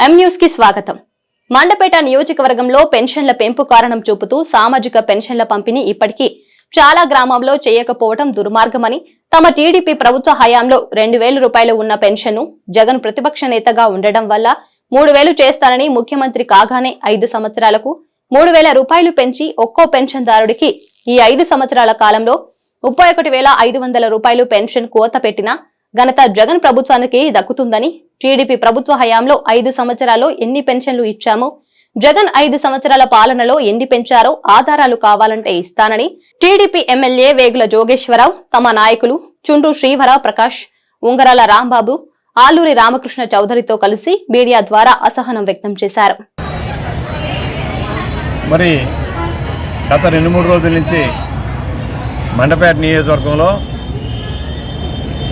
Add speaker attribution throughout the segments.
Speaker 1: ఎం న్యూస్కి స్వాగతం. మండపేట నియోజకవర్గంలో పెన్షన్ల పెంపు కారణం చూపుతూ సామాజిక పెన్షన్ల పంపిణీ ఇప్పటికీ చాలా గ్రామాల్లో చేయకపోవడం దుర్మార్గమని తమ టీడీపీ ప్రభుత్వ హయాంలో రెండు వేల రూపాయలు ఉన్న పెన్షన్ను జగన్ ప్రతిపక్ష నేతగా ఉండడం వల్ల మూడు వేలు చేస్తానని ముఖ్యమంత్రి కాగానే ఐదు సంవత్సరాలకు మూడు వేల రూపాయలు పెంచి ఒక్కో పెన్షన్దారుడికి ఈ ఐదు సంవత్సరాల కాలంలో ముప్పై ఒకటి వేల ఐదు వందల రూపాయలు పెన్షన్ కోత పెట్టిన ఘనత జగన్ ప్రభుత్వానికి దక్కుతుందని టీడీపీ ప్రభుత్వ హయాంలో ఐదు సంవత్సరాల్లో ఎన్ని పెన్షన్లు ఇచ్చామో జగన్ ఐదు సంవత్సరాల పాలనలో ఎన్ని పెంచారో ఆధారాలు కావాలంటే ఇస్తానని టీడీపీ ఎమ్మెల్యే వేగుల జోగేశ్వరరావు తమ నాయకులు చుండ్రు శ్రీవర ప్రకాష్ ఉంగరాల రాంబాబు ఆలూరి రామకృష్ణ చౌదరితో కలిసి మీడియా ద్వారా అసహనం వ్యక్తం చేశారు.
Speaker 2: మరి గత రెండు మూడు రోజుల నుంచి మండపేట నియోజకవర్గంలో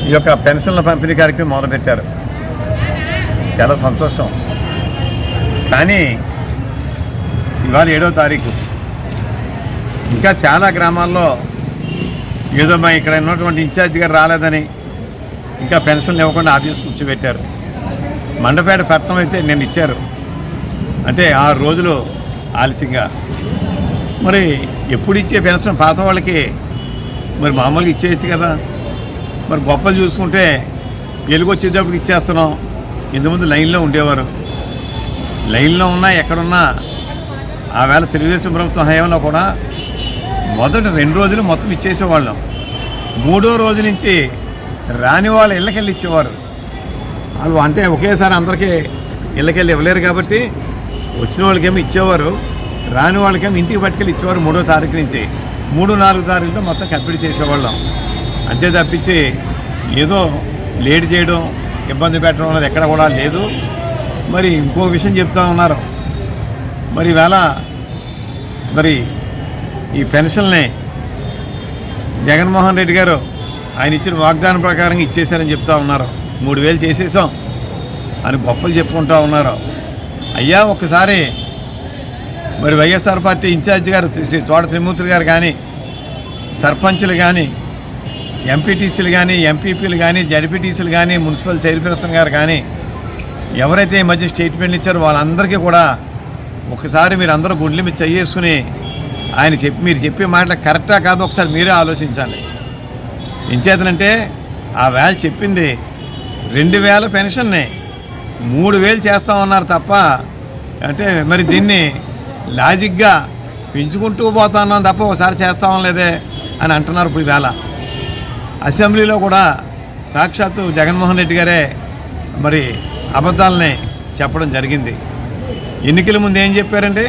Speaker 2: ఈ యొక్క పెన్షన్ల పంపిణీ కార్యక్రమం మొదలుపెట్టారు. చాలా సంతోషం. కానీ ఇవాళ ఏడో తారీఖు. ఇంకా చాలా గ్రామాల్లో ఏదో మా ఇక్కడ ఉన్నటువంటి ఇన్ఛార్జ్ గారు రాలేదని ఇంకా పెన్షన్లు ఇవ్వకుండా ఆఫీస్ కూర్చోబెట్టారు. మండపేట పట్టణం అయితే నేను ఇచ్చారు. అంటే ఆరు రోజులు ఆలస్యంగా. మరి ఎప్పుడు ఇచ్చే పెన్షన్ పాత వాళ్ళకి? మరి మామూలుగా ఇచ్చేయచ్చు కదా. మరి గొప్పలు చూసుకుంటే వెలుగు వచ్చేటప్పుడు ఇచ్చేస్తున్నాం. ఇంతకుముందు లైన్లో ఉండేవారు. లైన్లో ఉన్నా ఎక్కడున్నా ఆ వేళ తెలుగుదేశం ప్రభుత్వం హయాంలో కూడా మొదటి రెండు రోజులు మొత్తం ఇచ్చేసేవాళ్ళం. మూడో రోజు నుంచి రాని వాళ్ళ ఇళ్ళకెళ్ళి ఇచ్చేవారు. వాళ్ళు అంటే ఒకేసారి అందరికీ ఇళ్ళకెళ్ళి ఇవ్వలేరు కాబట్టి వచ్చిన వాళ్ళకేమో ఇచ్చేవారు రాని వాళ్ళకేమో ఇంటికి పట్టుకెళ్ళి ఇచ్చేవారు మూడో తారీఖు నుంచి. మూడు నాలుగు తారీఖుతో మొత్తం కంప్లీట్ చేసేవాళ్ళం. అంతే తప్పించి ఏదో లేట్ చేయడం ఇబ్బంది పెట్టడం అనేది ఎక్కడ కూడా లేదు. మరి ఇంకో విషయం చెప్తా ఉన్నారు. మరి ఇవాళ మరి ఈ పెన్షన్ని జగన్మోహన్ రెడ్డి గారు ఆయన ఇచ్చిన వాగ్దానం ప్రకారంగా ఇచ్చేశారని చెప్తా ఉన్నారు. మూడు వేలు చేసేసాం అని గొప్పలు చెప్పుకుంటా ఉన్నారు. అయ్యా ఒక్కసారి మరి వైఎస్ఆర్ పార్టీ ఇన్ఛార్జ్ గారు శ్రీ తోట త్రిమూర్తి గారు కానీ సర్పంచులు కానీ ఎంపీటీసీలు కానీ ఎంపీపీలు కానీ జడ్పీటీసీలు కానీ మున్సిపల్ చైర్పర్సన్ గారు కానీ ఎవరైతే ఈ మధ్య స్టేట్మెంట్లు ఇచ్చారో వాళ్ళందరికీ కూడా ఒకసారి మీరు అందరూ గుండెలు మీద చేసుకుని ఆయన చెప్పి మీరు చెప్పే మాటలు కరెక్టా కాదు ఒకసారి మీరే ఆలోచించాలి. ఏం చేతనంటే ఆ వేళ చెప్పింది రెండు వేల పెన్షన్ని మూడు వేలు చేస్తామన్నారు తప్ప అంటే మరి దీన్ని లాజిక్గా పెంచుకుంటూ పోతా ఉన్నాం తప్ప ఒకసారి చేస్తాం లేదే అని అంటున్నారు ఇప్పుడు వేళ. అసెంబ్లీలో కూడా సాక్షాత్తు జగన్మోహన్ రెడ్డి గారే మరి అబద్ధాలని చెప్పడం జరిగింది. ఎన్నికల ముందు ఏం చెప్పారంటే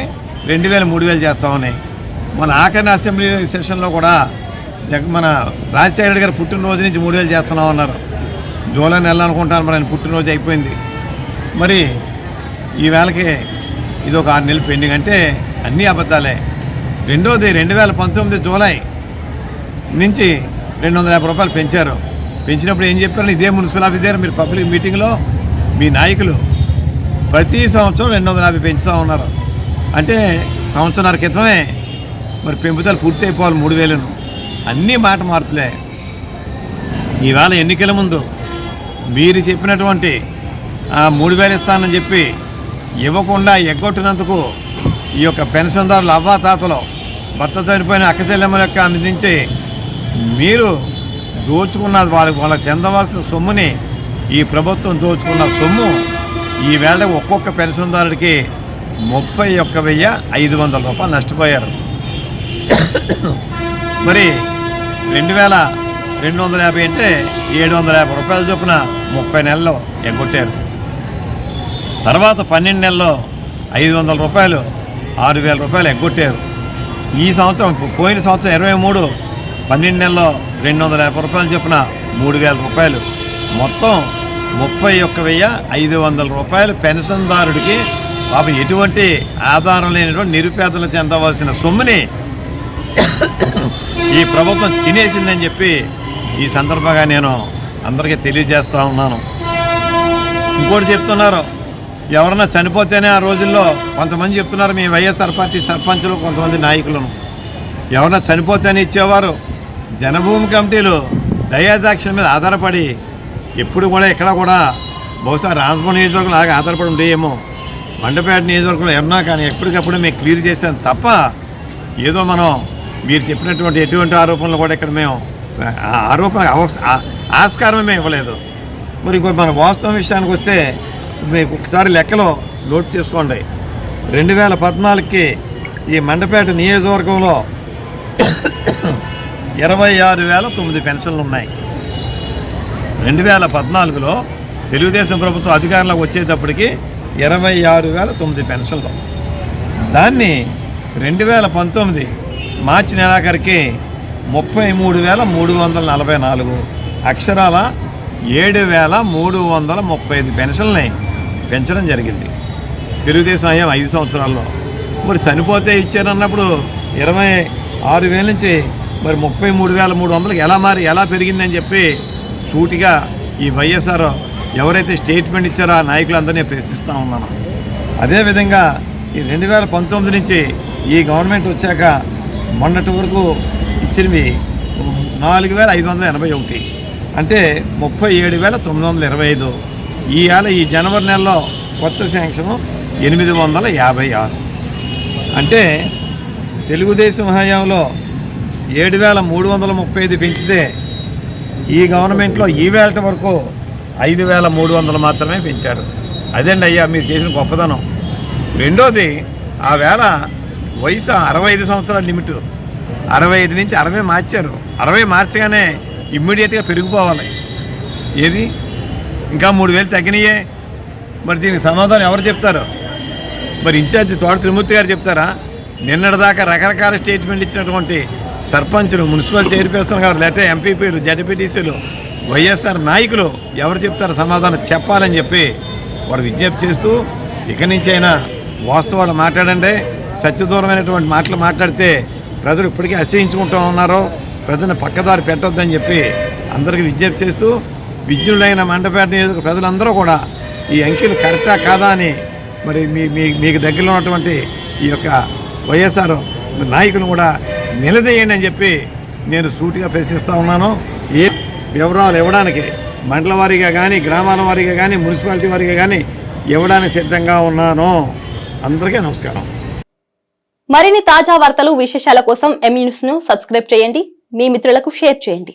Speaker 2: రెండు వేలు మూడు వేలు చేస్తామని. మన ఆఖరి అసెంబ్లీ సెషన్లో కూడా జగ మన రాజశేఖర రెడ్డి గారు పుట్టినరోజు నుంచి మూడు వేలు చేస్తున్నాం అన్నారు జూలై నెల అనుకుంటాను మరి ఆయన పుట్టినరోజు అయిపోయింది. మరి ఈ వేళకి ఇది ఒక ఆరు నెలలు పెండింగ్ అంటే అన్నీ అబద్ధాలే. రెండోది రెండు వేల పంతొమ్మిది జూలై నుంచి రెండు వందల యాభై రూపాయలు పెంచారు. పెంచినప్పుడు ఏం చెప్పారు ఇదే మున్సిపల్ ఆఫీస్ దగ్గర మీరు పబ్లిక్ మీటింగ్లో మీ నాయకులు ప్రతి సంవత్సరం రెండు వందల యాభై పెంచుతూ ఉన్నారు. అంటే సంవత్సరాల క్రితమే మరి పెంపుదల పూర్తి అయిపోవాలి మూడు వేలను. అన్నీ మాట మార్పులే. ఈవేళ ఎన్నికల ముందు మీరు చెప్పినటువంటి ఆ మూడు వేలు ఇస్తానని చెప్పి ఇవ్వకుండా ఎగ్గొట్టినందుకు ఈ యొక్క పెన్షన్దారులు అవ్వాతాతలో భర్త చనిపోయిన అక్కశల్యమ్మ యొక్క అందించి మీరు దోచుకున్న వాళ్ళకి వాళ్ళకి చెందవలసిన సొమ్ముని ఈ ప్రభుత్వం దోచుకున్న సొమ్ము ఈ వేళ ఒక్కొక్క పెన్షన్దారుడికి ముప్పై ఒక్క వెయ్యి ఐదు వందల రూపాయలు నష్టపోయారు. మరి రెండు వేల రెండు వందల యాభై అంటే ఏడు వందల యాభై రూపాయల చొప్పున ముప్పై నెలల్లో ఎగ్గొట్టారు. తర్వాత పన్నెండు నెలల్లో ఐదు వందల రూపాయలు ఆరు వేల రూపాయలు ఎగ్గొట్టారు. ఈ సంవత్సరం పోయిన సంవత్సరం ఇరవై మూడు పన్నెండు నెలల్లో రెండు వందల యాభై రూపాయలు చొప్పున మూడు వేల రూపాయలు. మొత్తం ముప్పై ఒక్క వెయ్యి ఐదు వందల రూపాయలు పెన్షన్దారుడికి. పాపం ఎటువంటి ఆధారం లేనటువంటి నిరుపేదలు చెందవలసిన సొమ్ముని ఈ ప్రభుత్వం తినేసిందని చెప్పి ఈ సందర్భంగా నేను అందరికీ తెలియజేస్తూ ఉన్నాను. ఇంకోటి చెప్తున్నారు ఎవరన్నా చనిపోతేనే ఆ రోజుల్లో కొంతమంది చెప్తున్నారు మీ వైఎస్ఆర్ పార్టీ సర్పంచులు కొంతమంది నాయకులను. ఎవరన్నా చనిపోతేనే ఇచ్చేవారు జనభూమి కమిటీలు దయాదాక్షిణ మీద ఆధారపడి ఎప్పుడు కూడా ఎక్కడ కూడా బహుశా రాజభవన్ నియోజకవర్గం అలాగే ఆధారపడి ఉండేయేమో. మండపేట నియోజకవర్గంలో ఏమన్నా కానీ ఎప్పటికప్పుడు మేము క్లియర్ చేసాం తప్ప ఏదో మనం మీరు చెప్పినటువంటి ఎటువంటి ఆరోపణలు కూడా ఇక్కడ మేము ఆ ఆరోపణ అవస్- ఆస్కారమే మేము ఇవ్వలేదు. మరి ఇంకోటి మన వాస్తవం విషయానికి వస్తే మీకు ఒకసారి లెక్కలో నోట్ చేసుకోండి. రెండు వేల పద్నాలుగుకి ఈ మండపేట నియోజకవర్గంలో ఇరవై ఆరు వేల తొమ్మిది పెన్షన్లు ఉన్నాయి రెండు వేల పద్నాలుగులో తెలుగుదేశం ప్రభుత్వం అధికారంలోకి వచ్చేటప్పటికి ఇరవై ఆరు వేల తొమ్మిది పెన్షన్లు. దాన్ని రెండు వేల పంతొమ్మిది మార్చి నెలాఖరికి ముప్పై మూడు వేల మూడు వందల నలభై నాలుగు అక్షరాల ఏడు వేల మూడు వందల ముప్పై ఐదు పెన్షన్లని పెంచడం జరిగింది. తెలుగుదేశం అయ్యాం ఐదు సంవత్సరాల్లో. మరి చనిపోతే ఇచ్చారన్నప్పుడు ఇరవై ఆరు వేల నుంచి మరి ముప్పై మూడు వేల మూడు వందలకు ఎలా మారి ఎలా పెరిగిందని చెప్పి సూటిగా ఈ వైఎస్ఆర్ ఎవరైతే స్టేట్మెంట్ ఇచ్చారో ఆ నాయకులందరినీ ప్రశ్నిస్తూ ఉన్నాను. అదేవిధంగా ఈ రెండు వేల పంతొమ్మిది నుంచి ఈ గవర్నమెంట్ వచ్చాక మొన్నటి వరకు ఇచ్చినవి నాలుగు వేల ఐదు వందల ఎనభై ఒకటి అంటే ముప్పై ఏడు వేల తొమ్మిది వందల ఇరవై ఐదు. ఈవేళ ఈ జనవరి నెలలో కొత్త శాంక్షన్ ఎనిమిది వందల యాభై ఆరు. అంటే తెలుగుదేశం హయాంలో ఏడు వేల మూడు వందల ముప్పై ఐదు పెంచితే ఈ గవర్నమెంట్లో ఈ వేలట వరకు ఐదు వేల మూడు వందలు మాత్రమే పెంచారు. అదండి అయ్యా మీరు చేసిన గొప్పదనం. రెండోది ఆ వేళ వయసు అరవై ఐదు సంవత్సరాల లిమిట్. అరవై ఐదు నుంచి అరవై మార్చారు. అరవై మార్చగానే ఇమ్మీడియట్గా పెరిగిపోవాలి. ఏది? ఇంకా మూడు వేలు తగ్గినాయే. మరి దీనికి సమాధానం ఎవరు చెప్తారు? మరి ఇన్ఛార్జ్ తోట త్రిమూర్తి గారు చెప్తారా? నిన్నటిదాకా రకరకాల స్టేట్మెంట్ ఇచ్చినటువంటి సర్పంచులు మున్సిపల్ చైర్పర్సన్ గారు లేకపోతే ఎంపీపీలు జడ్పీటీసీలు వైఎస్ఆర్ నాయకులు ఎవరు చెప్తారు సమాధానం చెప్పాలని చెప్పి వారు విజ్ఞప్తి చేస్తూ ఇక నుంచి అయినా వాస్తవాలు మాట్లాడండి. సత్యదూరమైనటువంటి మాటలు మాట్లాడితే ప్రజలు ఇప్పటికీ అసహించుకుంటూ ఉన్నారో. ప్రజలను పక్కదారి పెట్టొద్దని చెప్పి అందరికీ విజ్ఞప్తి చేస్తూ విజ్ఞులైన మండపేట నియోజక ప్రజలందరూ కూడా ఈ అంకెలు కరెక్టా కాదా అని మరి మీ మీ మీకు దగ్గరలో ఉన్నటువంటి ఈ యొక్క వైఎస్ఆర్ నాయకులు కూడా నిలదీయండి అని చెప్పి నేను సూటిగా ప్రశ్నిస్తూ ఉన్నాను. ఏ వివరాలు ఇవ్వడానికి మండల వారీగా కానీ గ్రామాల వారీగా కానీ మున్సిపాలిటీ వారీగా కానీ ఇవ్వడానికి సిద్ధంగా ఉన్నాను. అందరికీ నమస్కారం.
Speaker 1: మరిన్ని తాజా వార్తలు విశేషాల కోసం ఎం న్యూస్ను సబ్స్క్రైబ్ చేయండి. మీ మిత్రులకు షేర్ చేయండి.